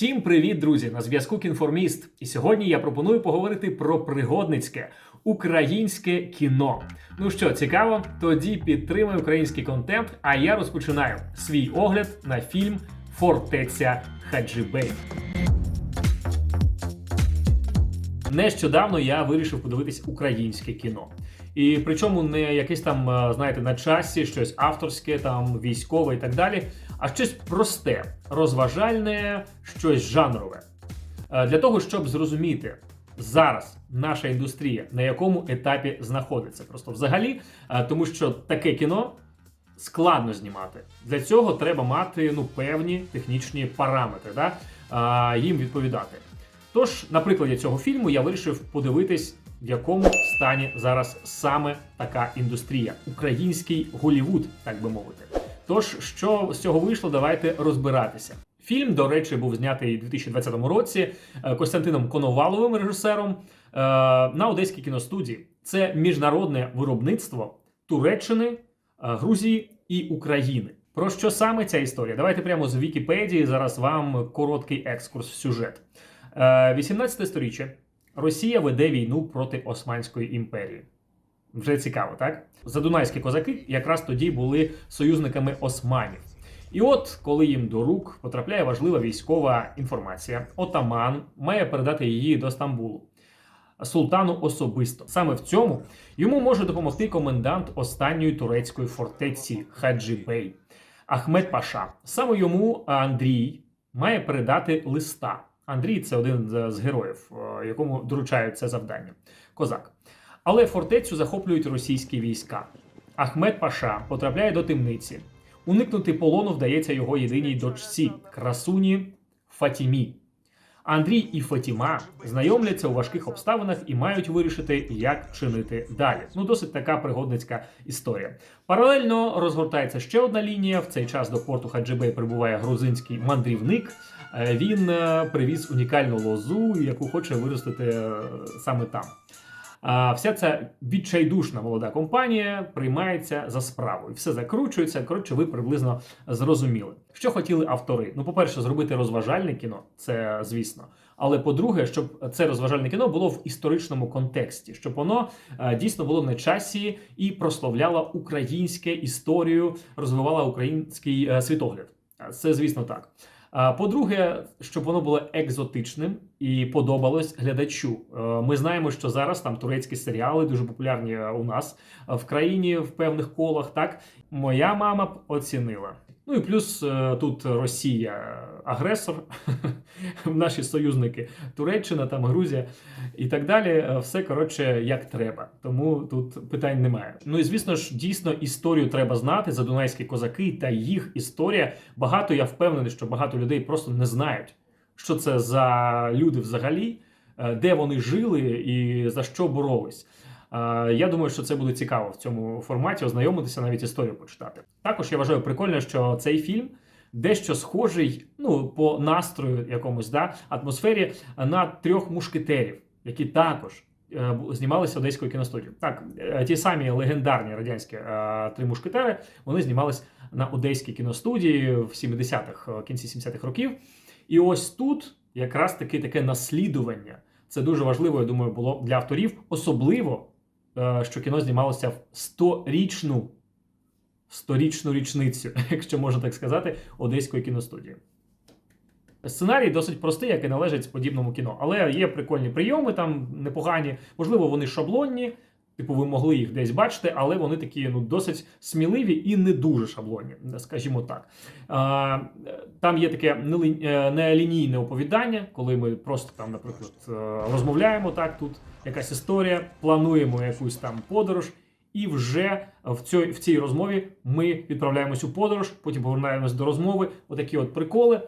Всім привіт, друзі! На зв'язку Кінформіст. І сьогодні я пропоную поговорити про пригодницьке українське кіно. Ну що, цікаво? Тоді підтримай український контент. А я розпочинаю свій огляд на фільм Фортеця Хаджибей. Нещодавно я вирішив подивитись українське кіно. І причому не якесь там, е, знаєте, на часі, щось авторське, там військове і так далі, а щось просте, розважальне, щось жанрове. Е, Для того, щоб зрозуміти зараз наша індустрія на якому етапі знаходиться. Просто взагалі, е, тому що таке кіно складно знімати. Для цього треба мати ну, певні технічні параметри, да? а, їм відповідати. Тож, на прикладі цього фільму я вирішив подивитись, в якому стані зараз саме така індустрія, український Голівуд, так би мовити. Тож, що з цього вийшло, давайте розбиратися. Фільм, до речі, був знятий у 2020 році е, Костянтином Коноваловим, режисером, е, на Одеській кіностудії. Це міжнародне виробництво Туреччини, е, Грузії і України. Про що саме ця історія? Давайте прямо з Вікіпедії зараз вам короткий екскурс в сюжет. Е, 18 сторіччя. Росія веде війну проти Османської імперії. Вже цікаво, так? Задунайські козаки якраз тоді були союзниками османів. І от, коли їм до рук потрапляє важлива військова інформація, отаман має передати її до Стамбулу. Султану особисто. Саме в цьому йому може допомогти комендант останньої турецької фортеці Хаджі Бей Ахмед Паша. Саме йому Андрій має передати листа. Андрій це один з- героїв, е, якому доручають це завдання. Козак. Але фортецю захоплюють російські війська. Ахмед Паша потрапляє до темниці. Уникнути полону вдається його єдиній дочці красуні Фатімі. Андрій і Фатіма знайомляться у важких обставинах і мають вирішити, як чинити далі. Ну, досить така пригодницька історія. Паралельно розгортається ще одна лінія. В цей час до порту Хаджибей прибуває грузинський мандрівник. Е, Він е, привіз унікальну лозу, яку хоче виростити е, саме там. Вся ця відчайдушна молода компанія приймається за справу, і все закручується. Коротше, ви приблизно зрозуміли, що хотіли автори. Ну, по-перше, зробити розважальне кіно, це звісно. Але по-друге, щоб це розважальне кіно було в історичному контексті, щоб воно дійсно було на часі і прославляло українське історію, розвивало український світогляд. Це, звісно, так. По-друге, щоб воно було екзотичним і подобалось глядачу. Е, Ми знаємо, що зараз там турецькі серіали дуже популярні е, у нас е, в країні в певних колах. Так моя мама б оцінила. Ну і плюс тут Росія агресор, наші союзники Туреччина, там Грузія і так далі. Е, Все коротше як треба. Тому тут питань немає. Ну і звісно ж, дійсно історію треба знати. Задунайські козаки та їх історія. Багато я впевнений, що багато людей просто не знають, що це за люди взагалі, е, де вони жили і за що боролись. Е, Я думаю, що це буде цікаво в цьому форматі ознайомитися, навіть історію почитати. Також я вважаю прикольно, що цей фільм дещо схожий, ну по настрою якомусь да атмосфері на трьох мушкетерів, які також е, знімалися одеською кіностудією. Так, е, ті самі легендарні радянські е, три мушкетери вони знімались на одеській кіностудії в 70-х, е, кінці 70-х років. І ось тут якраз таки таке наслідування. Це дуже важливо, я думаю, було для авторів, особливо, е, що кіно знімалося в 100-річну, 100-річну річницю, якщо можна так сказати, одеської кіностудії. Сценарій досить простий, як і належить подібному кіно, але є прикольні прийоми, там непогані. Можливо, вони шаблонні, типу, ви могли їх десь бачити, але вони такі ну, досить сміливі і не дуже шаблонні, скажімо так. А, там є таке е, нелінійне оповідання, коли ми просто там, наприклад, е, розмовляємо так, тут якась історія, плануємо якусь там подорож. І вже в цій, в цій розмові ми відправляємось у подорож, потім повертаємось до розмови. Отакі от приколи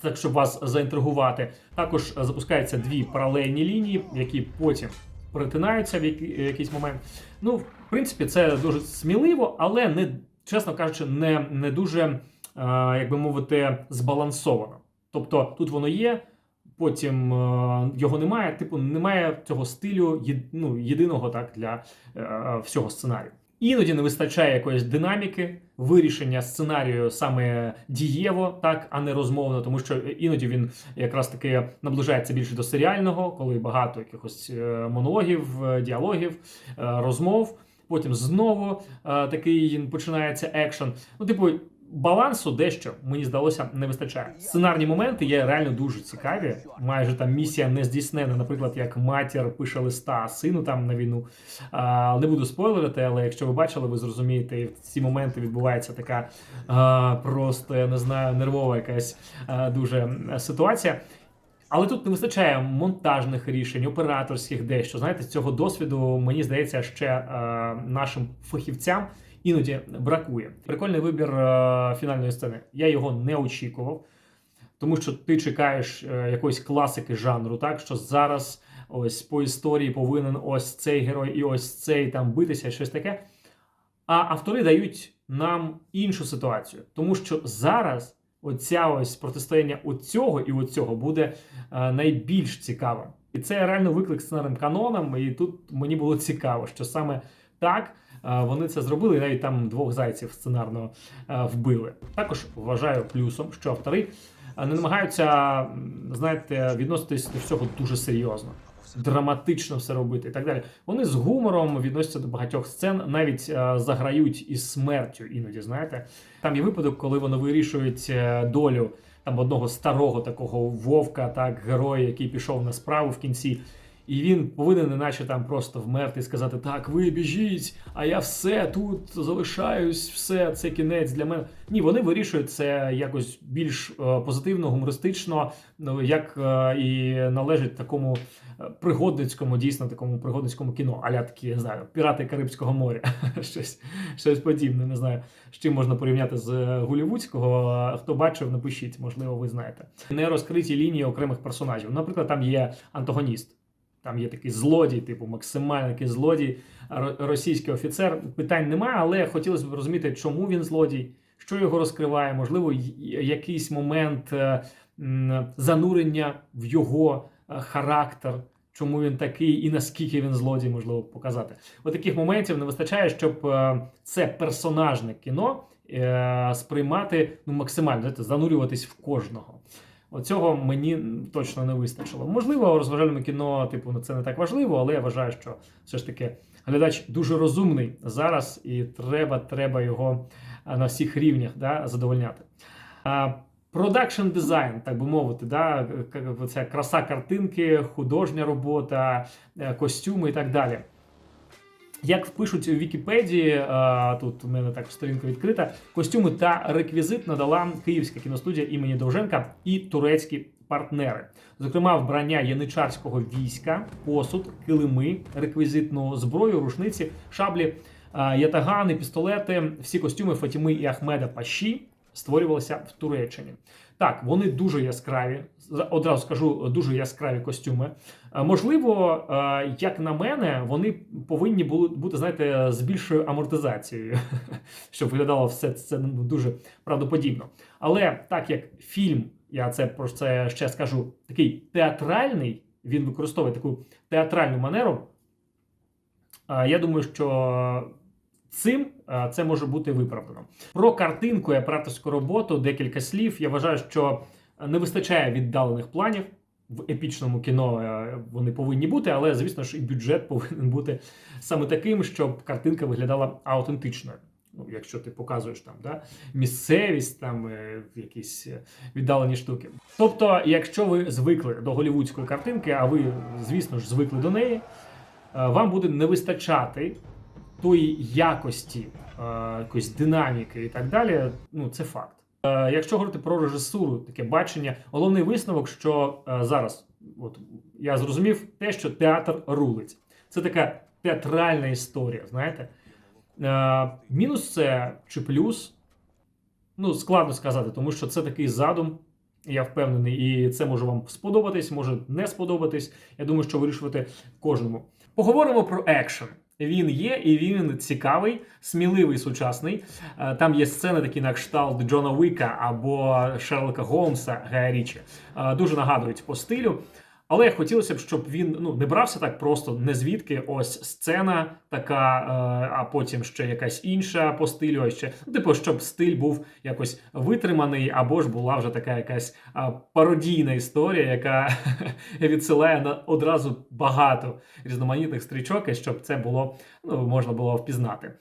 так щоб вас заінтригувати. Також е, запускаються дві паралельні лінії, які потім перетинаються в який- якийсь момент. Ну, в принципі, це дуже сміливо, але не, чесно кажучи, не, не дуже, е, як би мовити, збалансовано. Тобто тут воно є. Потім е, його немає, типу, немає цього стилю ну, єдиного так для е, всього сценарію. Іноді не вистачає якоїсь динаміки, вирішення сценарію саме дієво, так, а не розмовно, тому що іноді він якраз таки наближається більше до серіального, коли багато якихось е, монологів, е, діалогів, е, розмов. Потім знову е, такий починається екшен. Ну, типу, балансу дещо мені здалося не вистачає. Сценарні моменти є реально дуже цікаві. Майже там місія не здійснена. Наприклад, як матір пише листа сину там на війну. А, не буду спойлерити, але якщо ви бачили, ви зрозумієте, і в ці моменти відбувається така а, просто я не знаю, нервова якась а, дуже ситуація. Але тут не вистачає монтажних рішень, операторських дещо. Знаєте, цього досвіду мені здається, ще е, нашим фахівцям іноді бракує. Прикольний вибір е, фінальної сцени. Я його не очікував, тому що ти чекаєш е, якоїсь класики жанру, так що зараз ось по історії повинен ось цей герой і ось цей там битися, щось таке. А автори дають нам іншу ситуацію, тому що зараз оця ось протистояння оцього і оцього буде е, найбільш цікавим. І це реально виклик сценарним каноном. І тут мені було цікаво, що саме так вони це зробили, і навіть там двох зайців сценарно е, вбили. Також вважаю плюсом, що автори е, не намагаються, знаєте, відноситись до всього дуже серйозно. Драматично все робити і так далі. Вони з гумором відносяться до багатьох сцен, навіть е, заграють із смертю іноді. Знаєте, там є випадок, коли вони вирішують долю там одного старого такого вовка, так героя, який пішов на справу в кінці. І він повинен, неначе там просто вмерти і сказати: Так, ви біжіть, а я все тут залишаюсь, все це кінець для мене. Ні, вони вирішують це якось більш е, позитивно, гумористично, ну як е, і належить такому е, пригодницькому, дійсно такому пригодницькому кіно, аля такі, не знаю, пірати Карибського моря, щось, щось подібне. Не знаю, з чим можна порівняти з голівудського. Хто бачив, напишіть, можливо, ви знаєте. Не розкриті лінії окремих персонажів. Наприклад, там є антагоніст. Там є такий злодій, типу максимально такий злодій, російський офіцер. Питань немає, але хотілося б розуміти, чому він злодій, що його розкриває, можливо, якийсь момент е, занурення в його е, характер, чому він такий і наскільки він злодій, можливо, показати. От таких моментів не вистачає, щоб е, це персонажне кіно сприймати ну, максимально, знаєте, занурюватись в кожного. Оцього мені точно не вистачило. Можливо, у розважальному кіно, типу, ну, це не так важливо, але я вважаю, що все ж таки глядач дуже розумний зараз, і треба, треба його на всіх рівнях да, задовольняти. Продакшн дизайн, так би мовити, да, це краса картинки, художня робота, е, костюми і так далі. Як пишуть у Вікіпедії, е, тут у мене так сторінка відкрита, костюми та реквізит надала Київська кіностудія імені Довженка і турецькі партнери. Зокрема, вбрання яничарського війська, посуд, килими, реквізитну зброю, рушниці, шаблі, е, ятагани, пістолети. Всі костюми Фатіми і Ахмеда Паші створювалися в Туреччині. Так, вони дуже яскраві. Одразу скажу, дуже яскраві костюми. Е, Можливо, е, як на мене, вони повинні були бути, знаєте, з більшою амортизацією, щоб виглядало все це ну, дуже правдоподібно. Але так як фільм, я це про це ще скажу, такий театральний, він використовує таку театральну манеру. е, Я думаю, що цим це може бути виправдано. Про картинку і операторську роботу декілька слів. Я вважаю, що не вистачає віддалених планів. В епічному кіно е, вони повинні бути, але звісно ж і бюджет повинен бути саме таким, щоб картинка виглядала аутентичною. Ну, якщо ти показуєш там да, місцевість, там е, якісь е, віддалені штуки. Тобто, якщо ви звикли до голівудської картинки, а ви, звісно ж, звикли до неї, е, вам буде не вистачати тої якості, е, якоїсь динаміки і так далі. Ну, це факт. Е, Якщо говорити про режисуру, таке бачення, головний висновок, що е, зараз, от я зрозумів те, що театр рулить. Це така театральна історія, знаєте. Мінус це чи плюс, ну, складно сказати, тому що це такий задум. Я впевнений, і це може вам сподобатись, може не сподобатись. Я думаю, що вирішувати кожному. Поговоримо про екшен. Він є, і він цікавий, сміливий, сучасний. Е, Там є сцени, такі на кшталт Джона Уіка або Шерлока Голмса Гая Річі. Е, Дуже нагадують по стилю. Але хотілося б, щоб він ну не брався так просто, не звідки ось сцена така, е, а потім ще якась інша по стилю. а Ще ну, типу, щоб стиль був якось витриманий, або ж була вже така якась пародійна історія, яка відсилає на одразу багато різноманітних стрічок, і щоб це було ну можна було впізнати.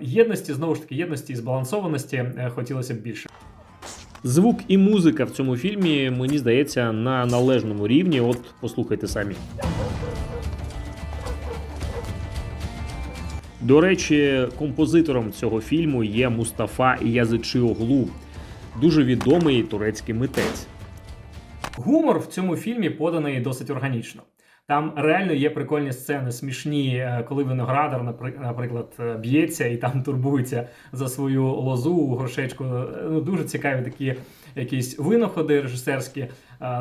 Єдності знову ж таки єдності і збалансованості е, хотілося б більше. Звук і музика в цьому фільмі, мені здається, на належному рівні. От послухайте самі. До речі, композитором цього фільму є Мустафа Язичіоглу, дуже відомий турецький митець. Гумор в цьому фільмі поданий досить органічно. Там реально є прикольні сцени, смішні, е, коли виноградар, напри- наприклад, е, б'ється і там турбується за свою лозу, горшечку. Е, Ну, дуже цікаві такі якісь винаходи режисерські.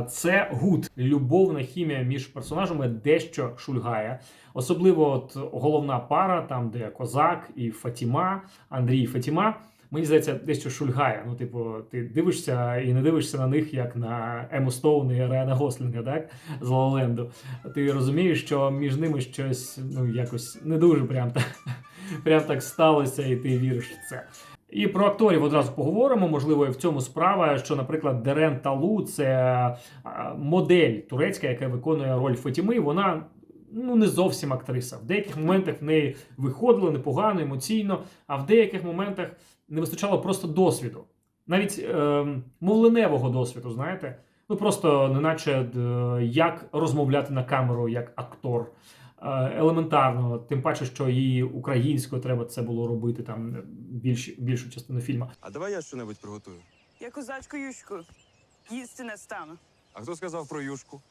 Це гуд. Любовна хімія між персонажами дещо шульгає. Особливо от головна пара, там де Козак і Фатіма, Андрій Фатіма. Мені здається, дещо шульгає. Ну, типу, ти дивишся і не дивишся на них як на Ему Стоун і Райана Гослінга, так? З Лоленду. Ти розумієш, що між ними щось ну, якось не дуже прям так, прям так сталося, і ти віриш в це. І про акторів одразу поговоримо. Можливо, і в цьому справа, що, наприклад, Дерен Талу це модель турецька, яка виконує роль Фатіми. Вона ну не зовсім актриса. В деяких моментах в неї виходило непогано, емоційно, а в деяких моментах не вистачало просто досвіду, навіть е, мовленевого досвіду, знаєте. Ну просто неначе е, як розмовляти на камеру як актор. Е, Елементарно, тим паче, що її українською треба це було робити там більш, більшу частину фільму. А давай я щось приготую. Я козачку юшку. Їсти не стану. А хто сказав про юшку?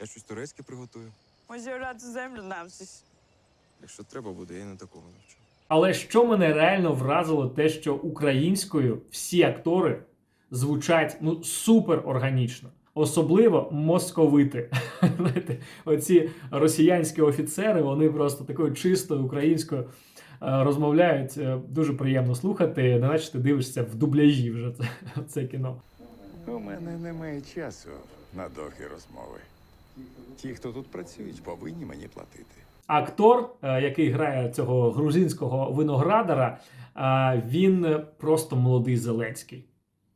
Я щось турецьке приготую. Може, рад землю навчись. Якщо треба буде, я не такого навчу. Але що мене реально вразило, те, що українською всі актори звучать ну супер органічно. Особливо московити. Знаєте, оці росіянські офіцери, вони просто такою чистою українською е, розмовляють. Е, Дуже приємно слухати. Неначе ти дивишся в дубляжі вже це, це кіно. У мене немає часу на довгі розмови. Ті, хто тут працюють, повинні мені платити. Актор, е, який грає цього грузинського виноградара, е, він просто молодий Зеленський.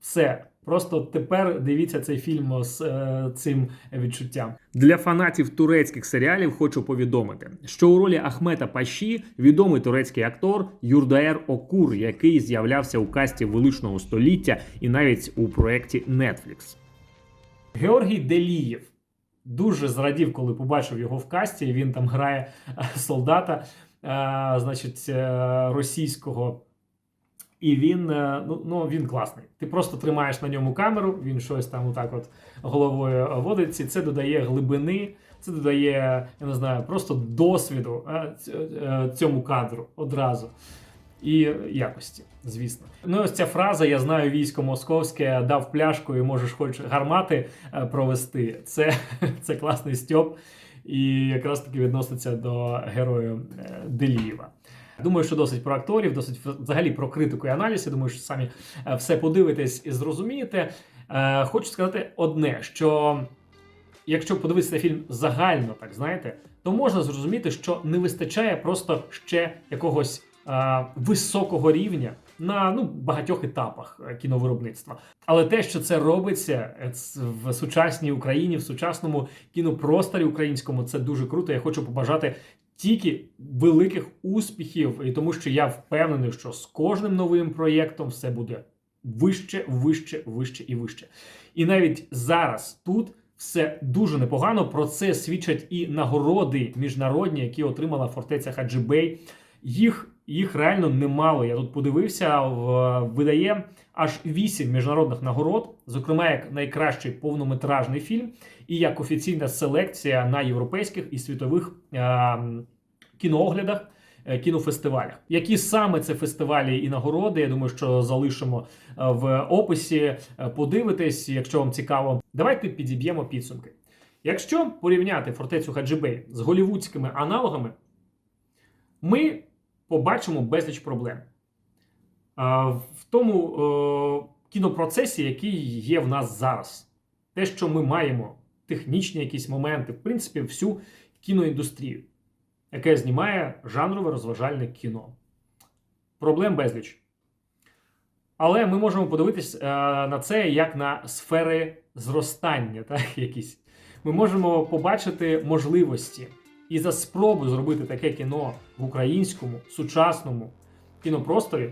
Все. Просто тепер дивіться цей фільм з е, цим відчуттям. Для фанатів турецьких серіалів хочу повідомити, що у ролі Ахмета Паші відомий турецький актор Юрдаер Окур, який з'являвся у касті величного століття і навіть у проєкті Netflix. Георгій Делієв дуже зрадів, коли побачив його в касті. Він там грає е, солдата, е, значить, е, російського. І він ну, ну він класний. Ти просто тримаєш на ньому камеру, він щось там отак от головою водить. І це додає глибини, це додає, я не знаю, просто досвіду ць- цьому кадру одразу. І якості, звісно. Ну, ось ця фраза Я знаю військо московське, дав пляшку і можеш хоч гармати е, провести. Це, це класний стьоп, і якраз таки відноситься до героя е, Делієва. Думаю, що досить про акторів, досить взагалі про критику і аналіз. Я думаю, що самі е, все подивитесь і зрозумієте. Хочу сказати одне: що якщо подивитися фільм загально, так знаєте, то можна зрозуміти, що не вистачає просто ще якогось високого рівня на ну багатьох етапах е, кіновиробництва. Але те, що це робиться е, в сучасній Україні, в сучасному кінопросторі українському, це дуже круто. Я хочу побажати тільки великих успіхів, і тому що я впевнений, що з кожним новим проєктом все буде вище, вище, вище і вище. І навіть зараз тут все дуже непогано. Про це свідчать і нагороди міжнародні, які отримала фортеця Хаджибей. Їх, їх реально немало. Я тут подивився, в, видає аж вісім міжнародних нагород, зокрема як найкращий повнометражний фільм, і як офіційна селекція на європейських і світових е, кінооглядах. е, Кінофестивалях, які саме це фестивалі і нагороди, я думаю, що залишимо е, в описі. Е, Подивитесь, якщо вам цікаво. Давайте підіб'ємо підсумки. Якщо порівняти фортецю Хаджибей з голівудськими аналогами, ми побачимо безліч проблем. В тому е, кінопроцесі, який є в нас зараз, те, що ми маємо технічні якісь моменти, в принципі, всю кіноіндустрію, яке знімає жанрове розважальне кіно. Проблем безліч. Але ми можемо подивитись е, на це як на сфери зростання, так, якісь. Ми можемо побачити можливості і за спробу зробити таке кіно в українському сучасному кінопросторі.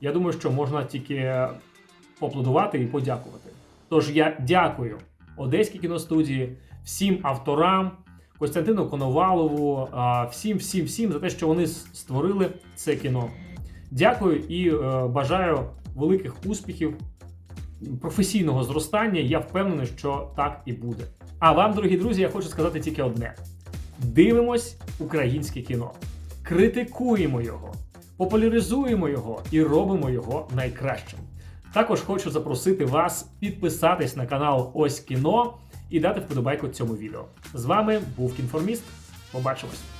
Я думаю, що можна тільки поаплодувати і подякувати. Тож я дякую Одеській кіностудії, всім авторам, Костянтину Коновалову, всім, всім, всім за те, що вони створили це кіно. Дякую і е, бажаю великих успіхів, професійного зростання. Я впевнений, що так і буде. А вам, дорогі друзі, я хочу сказати тільки одне: дивимось українське кіно, критикуємо його, популяризуємо його і робимо його найкращим. Також хочу запросити вас підписатись на канал Ось кіно і дати вподобайку цьому відео. З вами був Кінформіст. Побачимось!